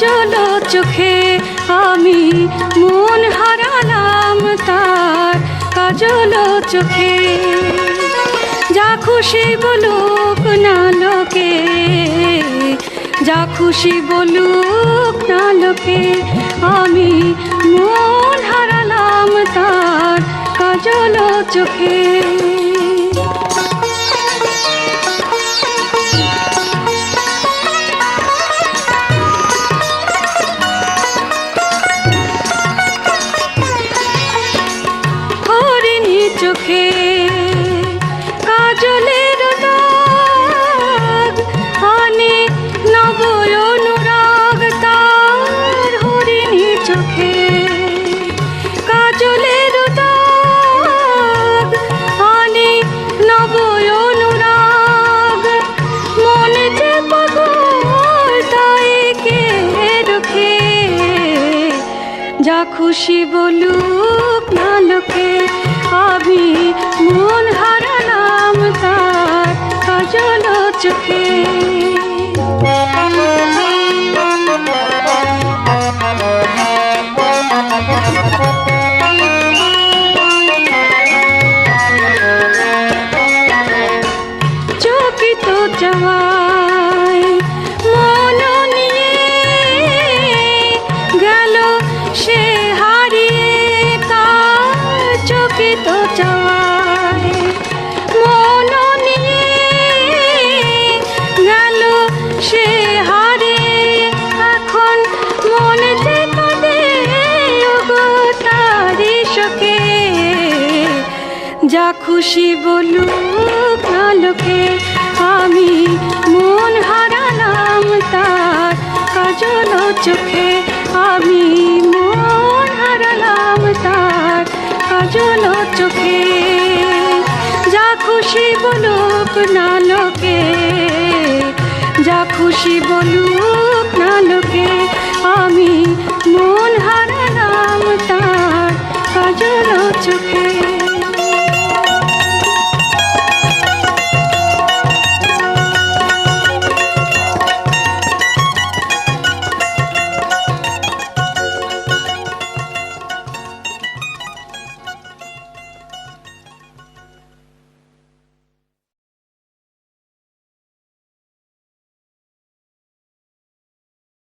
চোখে আমি মন হারালাম তার কাজল চোখে। যা খুশি বলুক না লোকে, যা খুশি বলুক না লোকে, আমি মন হারালাম তার কাজল চোখে। চোখে কাজলের দাগ, আনে নব অনুরাগ তার হরিণী চোখে। কাজলের দাগ, আনে নব অনুরাগ, মনে যে পাগল তাই কে রুখে। যা খুশি বলুক মন হারালাম তার কাজল চোখে। চকিত যাওয়ায় যা খুশি বলুক না লোকে আমি মন হারালাম তার কাজল চোখে, আমি মন হারালাম তার কাজল চোখে। যা খুশি বলুক না লোকে, যা খুশি বলুক না লোকে, আমি মন হারালাম তার কাজল চোখে।